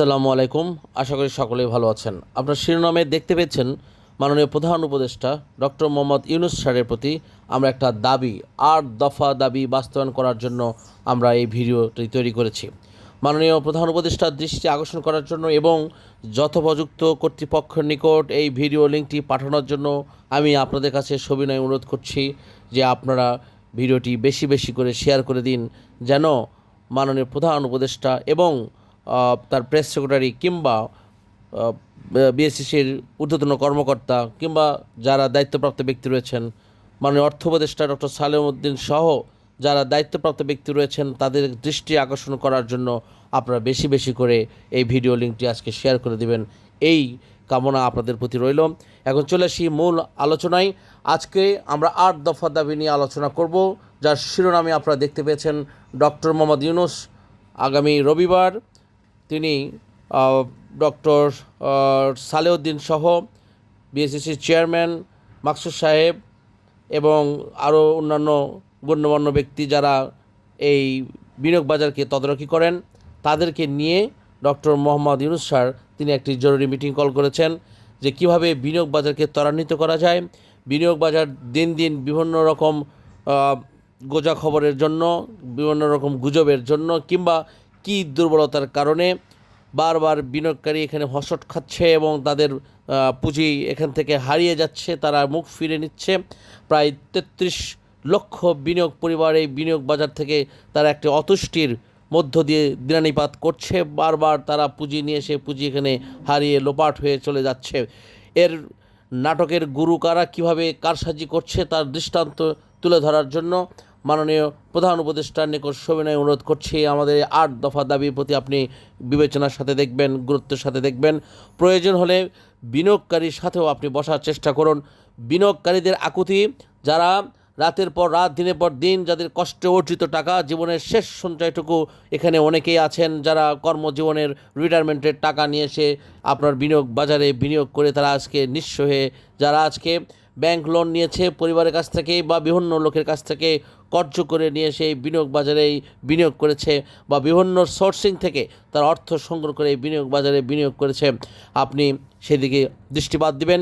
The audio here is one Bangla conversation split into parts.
আসসালামু আলাইকুম। আশা করি সকলেই ভালো আছেন। আপনার শিরোনামে দেখতে পেয়েছেন মাননীয় প্রধান উপদেষ্টা ডক্টর মোহাম্মদ ইউনুস স্যারের প্রতি আমরা একটা দাবি, আট দফা দাবি বাস্তবায়ন করার জন্য আমরা এই ভিডিওটি তৈরি করেছি। মাননীয় প্রধান উপদেষ্টার দৃষ্টি আকর্ষণ করার জন্য এবং যথোপযুক্ত কর্তৃপক্ষের নিকট এই ভিডিও লিঙ্কটি পাঠানোর জন্য আমি আপনাদের কাছে সবিনয় অনুরোধ করছি যে আপনারা ভিডিওটি বেশি বেশি করে শেয়ার করে দিন, যেন মাননীয় প্রধান উপদেষ্টা এবং তার প্রেস সেক্রেটারি কিংবা বিএসসিসির ঊর্ধ্বতন কর্মকর্তা কিংবা যারা দায়িত্বপ্রাপ্ত ব্যক্তি রয়েছেন, মাননীয় অর্থ উপদেষ্টা ডক্টর সালেম উদ্দিন সহ যারা দায়িত্বপ্রাপ্ত ব্যক্তি রয়েছেন, তাদের দৃষ্টি আকর্ষণ করার জন্য আপনারা বেশি বেশি করে এই ভিডিও লিঙ্কটি আজকে শেয়ার করে দিবেন। এই কামনা আপনাদের প্রতি রইল। এখন চলে আসি মূল আলোচনায়। আজকে আমরা আট দফা দাবি নিয়ে আলোচনা করব, যার শিরোনামে আপনারা দেখতে পেয়েছেন ডক্টর মোহাম্মদ ইউনুস। আগামী রবিবার তিনি ডক্টর সালেউদ্দিন সহ বিএসসিসির চেয়ারম্যান, মাকসুদ সাহেব এবং আরও অন্যান্য গণ্যমান্য ব্যক্তি যারা এই বিনিয়োগ বাজারকে তদারকি করেন, তাদেরকে নিয়ে ডক্টর মোহাম্মদ ইউনুস স্যার তিনি একটি জরুরি মিটিং কল করেছেন যে কীভাবে বিনিয়োগ বাজারকে ত্বরান্বিত করা যায়। বিনিয়োগ বাজার দিন দিন বিভিন্ন রকম গোজা খবরের জন্য, বিভিন্ন রকম গুজবের জন্য কিংবা কী দুর্বলতার কারণে বারবার বিনিয়োগকারী এখানে হসট খাচ্ছে এবং তাদের পুঁজি এখান থেকে হারিয়ে যাচ্ছে, তারা মুখ ফিরে নিচ্ছে। প্রায় তেত্রিশ লক্ষ বিনিয়োগ পরিবার এই বিনিয়োগ বাজার থেকে তারা একটি অতুষ্টির মধ্য দিয়ে দিনানিপাত করছে। বারবার তারা পুঁজি নিয়ে এসে পুঁজি এখানে হারিয়ে লোপাট হয়ে চলে যাচ্ছে। এর নাটকের গুরু কারা, কীভাবে কারসাজি করছে, তার দৃষ্টান্ত তুলে ধরার জন্য মাননীয় প্রধান উপদেষ্টার নিকট সবিনয় অনুরোধ করছি। আমাদের আট দফা দাবির প্রতি আপনি বিবেচনার সাথে দেখবেন, গুরুত্বের সাথে দেখবেন। প্রয়োজন হলে বিনিয়োগকারীর সাথেও আপনি বসার চেষ্টা করুন। বিনিয়োগকারীদের আকুতি, যারা রাতের পর রাত, দিনের পর দিন যাদের কষ্টে অর্জিত টাকা, জীবনের শেষ সঞ্চয়টুকু এখানে অনেকেই আছেন, যারা কর্মজীবনের রিটায়ারমেন্টের টাকা নিয়ে এসে আপনার বিনিয়োগ বাজারে বিনিয়োগ করে তারা আজকে নিঃস্ব হয়ে, যারা আজকে ব্যাংক লোন নিয়েছে পরিবারের কাছ থেকে বা বিভিন্ন লোকের কাছ থেকে কর্য করে নিয়ে এসে এই বিনিয়োগ বাজারে বিনিয়োগ করেছে বা বিভিন্ন সোর্সিং থেকে তার অর্থ সংগ্রহ করে এই বিনিয়োগ বাজারে বিনিয়োগ করেছে। আপনি সেদিকে দৃষ্টিপাত দিবেন।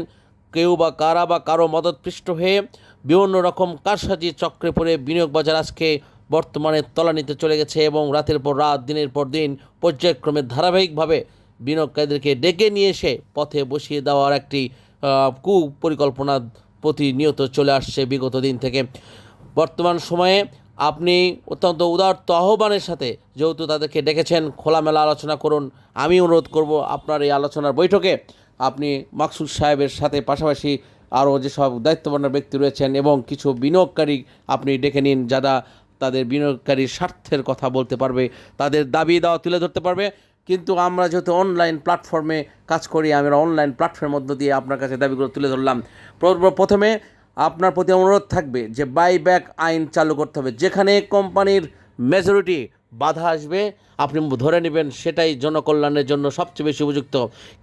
কেউ বা কারা বা কারও মদতপৃষ্ট হয়ে বিভিন্ন রকম কারসাজি চক্রে পড়ে বিনিয়োগ বাজার আজকে বর্তমানে তলানিতে চলে গেছে এবং রাতের পর রাত, দিনের পর দিন পর্যায়ক্রমে ধারাবাহিকভাবে বিনিয়োগকারীদেরকে ডেকে নিয়ে এসে পথে বসিয়ে দেওয়ার একটি কুপরিকল্পনা প্রতিনিয়ত চলে আসছে বিগত দিন থেকে। বর্তমান সময়ে আপনি অত্যন্ত উদারত আহ্বানের সাথে যেহেতু তাদেরকে ডেকেছেন, খোলামেলা আলোচনা করুন। আমি অনুরোধ করব আপনার এই আলোচনার বৈঠকে আপনি মাকসুদ সাহেবের সাথে পাশাপাশি আরও যেসব দায়িত্ববান ব্যক্তি রয়েছেন এবং কিছু বিনিয়োগকারী আপনি ডেকে নিন যারা তাদের বিনিয়োগকারীর স্বার্থের কথা বলতে পারবে, তাদের দাবি দেওয়া তুলে ধরতে পারবে। কিন্তু আমরা যেহেতু অনলাইন প্ল্যাটফর্মে কাজ করি আমরা অনলাইন প্ল্যাটফর্মের মধ্য দিয়ে আপনার কাছে দাবিগুলো তুলে ধরলাম। প্রথমে আপনার প্রতি অনুরোধ থাকবে যে বাইব্যাক আইন চালু করতে হবে। যেখানে কোম্পানির মেজরিটি বাধা আসবে, আপনি ধরে নেবেন সেটাই জনকল্যাণের জন্য সবচেয়ে বেশি উপযুক্ত।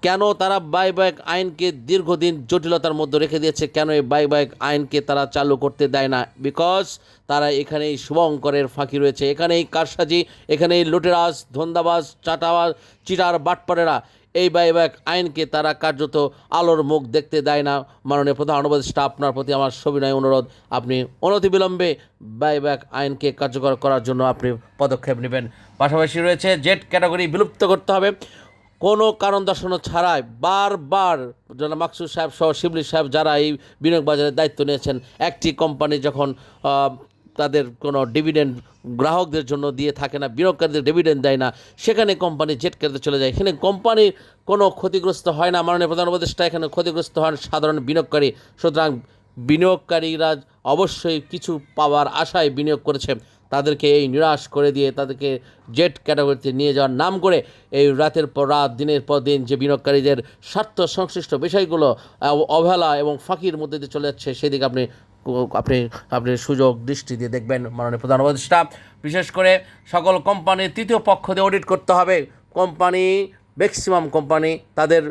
কেন তারা বাইব্যাক আইনকে দীর্ঘদিন জটিলতার মধ্যে রেখে দিয়েছে? কেন এই বাইব্যাক আইনকে তারা চালু করতে দেয় না? বিকজ তারা এখানেই শুভঙ্করের ফাঁকি রয়েছে। এখানেই কারসাজি, এখানেই লুটেরাজ, ধন্দাবাজ, চাটাবাজ, চিটার বাটপাড়েরা এই বাইব্যাক আইনকে তারা কার্যত আলোর মুখ দেখতে দেয় না। মাননীয় প্রধান উপদেষ্টা আপনার প্রতি আমার সবিনয় অনুরোধ। আপনি অনতিবিলম্বে বাইব্যাক আইনকে কার্যকর করার জন্য আপনি পদক্ষেপ নেবেন। পাশাপাশি রয়েছে জেট ক্যাটাগরি বিলুপ্ত করতে হবে। কোনো কারণ দর্শানো ছাড়াই বারবার জনাব মাকসুদ সাহেব সহ শিবলি সাহেব যারা এই বিনিয়োগ বাজারের দায়িত্ব নিয়েছেন, একটি কোম্পানি যখন তাদের কোনো ডিভিডেন্ড গ্রাহকদের জন্য দিয়ে থাকে না, বিনিয়োগকারীদের ডিভিডেন্ড দেয় না। সেখানে কোম্পানি জেট কেটে চলে যায়। এখানে কোম্পানির কোনো ক্ষতিগ্রস্ত হয় না। মাননীয় প্রধান উপদেষ্টা এখানে ক্ষতিগ্রস্ত হন সাধারণ বিনিয়োগকারী। সুতরাং বিনিয়োগকারীরা অবশ্যই কিছু পাওয়ার আশায় বিনিয়োগ করেছে। তাদেরকে এই নিরাশ করে দিয়ে তাদেরকে জেট ক্যাটাগরিতে নিয়ে যাওয়ার নাম করে এই রাতের পর রাত, দিনের পর দিন যে বিনিয়োগকারীদের স্বার্থ সংশ্লিষ্ট বিষয়গুলো অবহেলা এবং ফাঁকির মধ্যে দিয়ে চলে যাচ্ছে, সেদিকে আপনি আপনি আপনি সুযোগ দৃষ্টি দিয়ে দেখবেন মাননীয় প্রধান উপদেষ্টা। বিশেষ করে সকল কোম্পানির তৃতীয় পক্ষ দিয়ে অডিট করতে হবে। কোম্পানি ম্যাক্সিমাম কোম্পানি, তাদের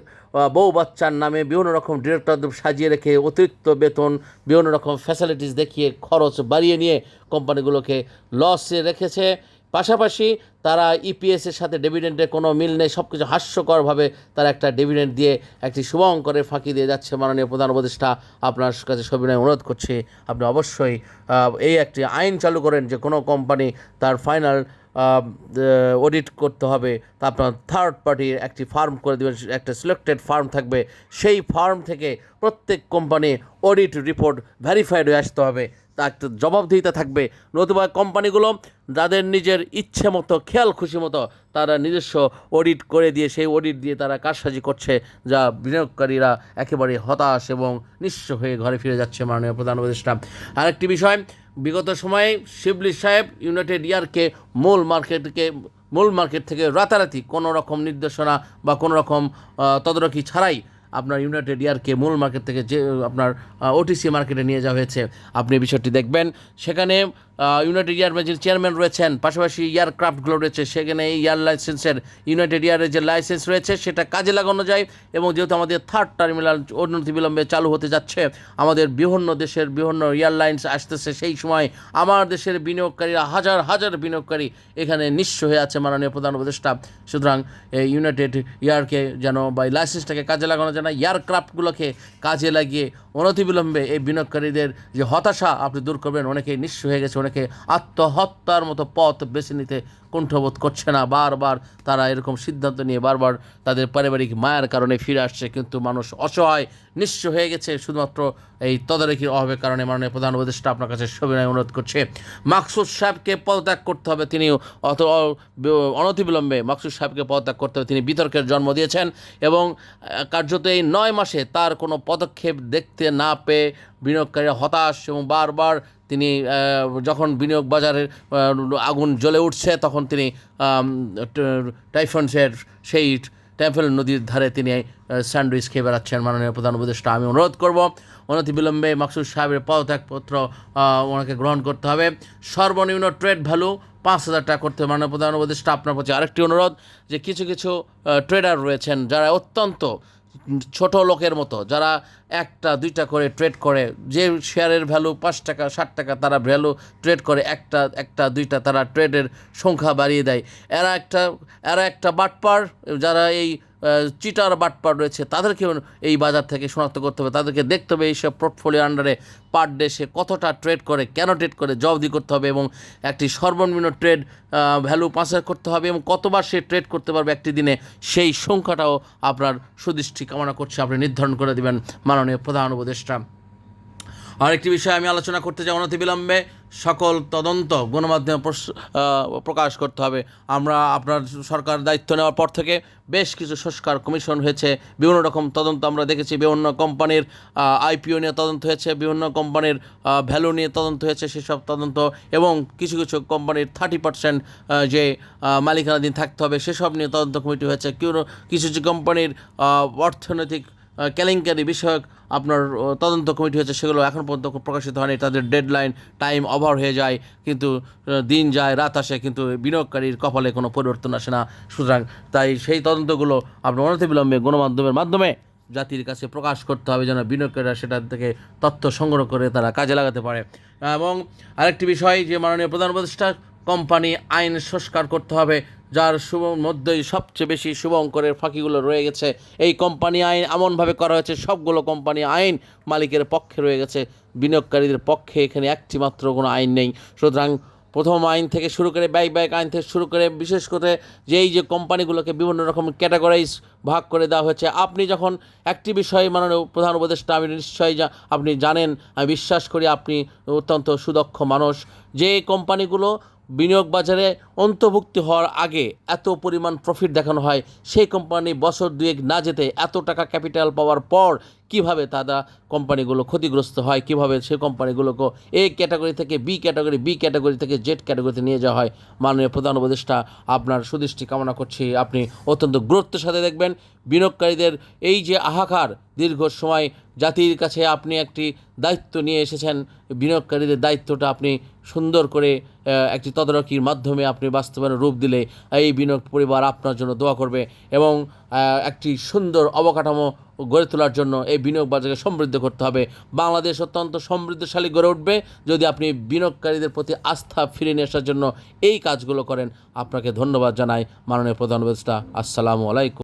বউ বাচ্চার নামে বিভিন্ন রকম ডিরেক্টর সাজিয়ে রেখে অতিরিক্ত বেতন, বিভিন্ন রকম ফ্যাসিলিটিস দেখিয়ে খরচ বাড়িয়ে নিয়ে কোম্পানিগুলোকে লসে রেখেছে। পাশাপাশি তারা ইপিএসের সাথে ডিভিডেন্ডের কোনো মিল নেই সব কিছু হাস্যকরভাবে তারা একটা ডিভিডেন্ড দিয়ে একটি শুভঙ্করের ফাঁকি দিয়ে যাচ্ছে মাননীয় প্রধান উপদেষ্টা। আপনার কাছে সবিনয় অনুরোধ করছি, আপনি অবশ্যই এই একটি আইন চালু করেন যে কোনো কোম্পানি তার ফাইনাল অডিট করতে হবে, তা আপনার থার্ড পার্টির একটি ফার্ম করে দেবেন, একটা সিলেক্টেড ফার্ম থাকবে, সেই ফার্ম থেকে প্রত্যেক কোম্পানি অডিট রিপোর্ট ভেরিফাইড হয়ে আসতে হবে। জবাবদিহিতা থাকবে। নতুবা কোম্পানিগুলো যাদের নিজের ইচ্ছে মতো, খেয়াল খুশি মতো তারা নিজস্ব অডিট করে দিয়ে সেই অডিট দিয়ে তারা কারসাজি করছে, যা বিনিয়োগকারীরা একেবারে হতাশ এবং নিঃস্ব হয়ে ঘরে ফিরে যাচ্ছে মাননীয় প্রধান উপদেষ্টা। আরেকটি বিষয়, বিগত সময়ে শিবলি সাহেব ইউনাইটেড ইয়ারকে মূল মার্কেটকে, মূল মার্কেট থেকে রাতারাতি কোনো রকম নির্দেশনা বা কোনো রকম তদারকি ছাড়াই আপনার ইউনাইটেড ইয়ারকে মূল মার্কেট থেকে যে, আপনার ওটিসি মার্কেটে নিয়ে যাওয়া হয়েছে। আপনি বিষয়টি দেখবেন। সেখানে ইউনাইটেড যে চেয়ারম্যান রয়েছেন, পাশাপাশি এয়ারক্রাফটগুলো রয়েছে, সেখানে এই এয়ার লাইসেন্সের ইউনাইটেড ইয়ারের যে লাইসেন্স রয়েছে, সেটা কাজে লাগানো যায় এবং যেহেতু আমাদের থার্ড টার্মিনাল উন্নতি বিলম্বে চালু হতে যাচ্ছে, আমাদের বিভিন্ন দেশের বিভিন্ন এয়ারলাইন্স আসতেছে, সেই সময় আমার দেশের বিনিয়োগকারীরা হাজার হাজার বিনিয়োগকারী এখানে নিঃস্ব হয়ে আছে, মাননীয় প্রধান উপদেষ্টা। সুতরাং এই ইউনাইটেড ইয়ারকে যেন বা লাইসেন্সটাকে কাজে লাগানো যায় না এয়ারক্রাফটগুলোকে কাজে লাগিয়ে অনতিবিলম্বে এই বিনিয়োগকারীদের যে হতাশা আপনি দূর করবেন, অনেকেই নিঃস্ব হয়ে গেছে অনেকে আত্মহত্যার মতো পথ বেছে নিতে কুণ্ঠবোধ করছে না। বারবার তারা এরকম সিদ্ধান্ত নিয়ে বারবার তাদের পারিবারিক মায়ের কারণে ফিরে আসছে, কিন্তু মানুষ অসহায়, নিঃস্ব হয়ে গেছে। শুধুমাত্র এই তদারকির অভাবের কারণে মাননীয় প্রধান উপদেষ্টা আপনার কাছে সবিনয় অনুরোধ করছে। মাকসুদ সাহেবকে পদত্যাগ করতে হবে তিনি অত অনতিবিলম্বে মাকসুদ সাহেবকে পদত্যাগ করতে হবে। তিনি বিতর্কের জন্ম দিয়েছেন এবং কার্যত এই নয় মাসে তার কোনো পদক্ষেপ দেখতে না পেয়ে বিনিয়োগকারীরা হতাশ এবং বারবার তিনি যখন বিনিয়োগ বাজারের আগুন জ্বলে উঠছে তখন তিনি টাইফনসের সেই ট্যাম্পেল নদীর ধারে তিনি স্যান্ডউইচ খেয়ে বেড়াচ্ছেন মাননীয় প্রধান উপদেষ্টা। আমি অনুরোধ করব অনতিবিলম্বে মাকসুদ সাহেবের পদত্যাগপত্র ওনাকে গ্রহণ করতে হবে। সর্বনিম্ন ট্রেড ভ্যালু পাঁচ হাজার টাকা করতে হবে মাননীয় প্রধান উপদেষ্টা। আপনার প্রতি আরেকটি অনুরোধ যে কিছু কিছু ট্রেডার রয়েছেন যারা অত্যন্ত ছোট লোকের মতো, যারা একটা, দুইটা করে ট্রেড করে, যে শেয়ারের ভ্যালু পাঁচ টাকা, ষাট টাকা, তারা ভ্যালু ট্রেড করে, একটা একটা, দুইটা তারা ট্রেডের সংখ্যা বাড়িয়ে দেয়। এরা একটা এরা একটা বাটপার, যারা এই চিটার বাটপার রয়েছে, তাদেরকে এই বাজার থেকে শনাক্ত করতে হবে। তাদেরকে দেখতে হবে এইসব পোর্টফোলিও আন্ডারে পার ডে সে কতটা ট্রেড করে, কেন ট্রেড করে জবদি করতে হবে এবং একটি সর্বনিম্ন ট্রেড ভ্যালু পাঁচ করতে হবে এবং কতবার সে ট্রেড করতে পারবে একটি দিনে, সেই সংখ্যাটাও আপনার সুদৃষ্টি কামনা করছে। আপনি নির্ধারণ করে দেবেন মাননীয় প্রধান উপদেষ্টা। আরেকটি বিষয় আমি আলোচনা করতে চাই অনতিবিলম্বে। সকল তদন্ত গণমাধ্যমে প্রকাশ করতে হবে। আমরা আপনার সরকার দায়িত্ব নেওয়ার পর থেকে বেশ কিছু সংস্কার কমিশন হয়েছে। বিভিন্ন রকম তদন্ত আমরা দেখেছি। বিভিন্ন কোম্পানির আইপিও নিয়ে তদন্ত হয়েছে। বিভিন্ন কোম্পানির ভ্যালু নিয়ে তদন্ত হয়েছে সেসব তদন্ত। এবং কিছু কিছু কোম্পানির থার্টি পার্সেন্ট যে মালিকানাধীন থাকতে হবে সেসব নিয়ে তদন্ত কমিটি হয়েছে। কিছু কিছু কোম্পানির অর্থনৈতিক কেলেঙ্কারি বিষয়ক আপনার তদন্ত কমিটি হয়েছে, সেগুলো এখন পর্যন্ত প্রকাশিত হয়নি। তাদের ডেডলাইন টাইম ওভার হয়ে যায়, কিন্তু দিন যায়, রাত আসে, কিন্তু বিনিয়োগকারীর কপালে কোনো পরিবর্তন আসে না। সুতরাং তাই সেই তদন্তগুলো আপনার অনতিবিলম্বে গণমাধ্যমের মাধ্যমে জাতির কাছে প্রকাশ করতে হবে, যেন বিনিয়োগকারীরা সেটা থেকে তথ্য সংগ্রহ করে তারা কাজে লাগাতে পারে। এবং আরেকটি বিষয়, যে মাননীয় প্রধান উপদেষ্টা, কোম্পানি আইন সংস্কার করতে হবে। যার শুভ মধ্যেই সবচেয়ে বেশি শুভ শুভঙ্করের ফাঁকিগুলো রয়ে গেছে। এই কোম্পানি আইন এমনভাবে করা হয়েছে, সবগুলো কোম্পানি আইন মালিকের পক্ষে রয়ে গেছে। বিনিয়োগকারীদের পক্ষে এখানে একটি মাত্র কোনো আইন নেই। সুতরাং প্রথম আইন থেকে শুরু করে ব্যয় ব্যয় আইন থেকে শুরু করে বিশেষ করে যে এই যে কোম্পানিগুলোকে বিভিন্ন রকম ক্যাটাগরাইজ ভাগ করে দেওয়া হয়েছে, আপনি যখন একটি বিষয়ে মাননীয় প্রধান উপদেষ্টা, আমি নিশ্চয়ই আপনি জানেন, আমি বিশ্বাস করি আপনি অত্যন্ত সুদক্ষ মানুষ। যে কোম্পানিগুলো বিনিয়োগ বাজারে অন্তর্ভুক্তি হওয়ার আগে এত পরিমাণ প্রফিট দেখানো হয়, সেই কোম্পানি বছর দুয়েক না যেতে এত টাকা ক্যাপিটাল পাওয়ার পর কীভাবে তারা কোম্পানিগুলো ক্ষতিগ্রস্ত হয়, কীভাবে সেই কোম্পানিগুলোকে এ ক্যাটাগরি থেকে বি ক্যাটাগরি বি ক্যাটাগরি থেকে জেড ক্যাটাগরিতে নিয়ে যাওয়া হয়, মাননীয় প্রধান উপদেষ্টা আপনার সুদৃষ্টি কামনা করছি। আপনি অত্যন্ত গুরুত্বের সাথে দেখবেন, বিনিয়োগকারীদের এই যে হাহাকার দীর্ঘ সময় জাতির কাছে আপনি একটি দায়িত্ব নিয়ে এসেছেন, বিনিয়োগকারীদের দায়িত্বটা আপনি সুন্দর করে একটি তদারকির মাধ্যমে আপনি বাস্তবায়নের রূপ দিলে এই বিনিয়োগ পরিবার আপনার জন্য দোয়া করবে এবং একটি সুন্দর অবকাঠামো গড়ে তোলার জন্য এই বিনিয়োগ বাজারকে সমৃদ্ধ করতে হবে। বাংলাদেশ অত্যন্ত সমৃদ্ধশালী গড়ে উঠবে। যদি আপনি বিনিয়োগকারীদের প্রতি আস্থা ফিরে নিয়ে আসার জন্য এই কাজগুলো করেন, আপনাকে ধন্যবাদ জানাই মাননীয় প্রধান উপদেষ্টা। আসসালামু আলাইকুম।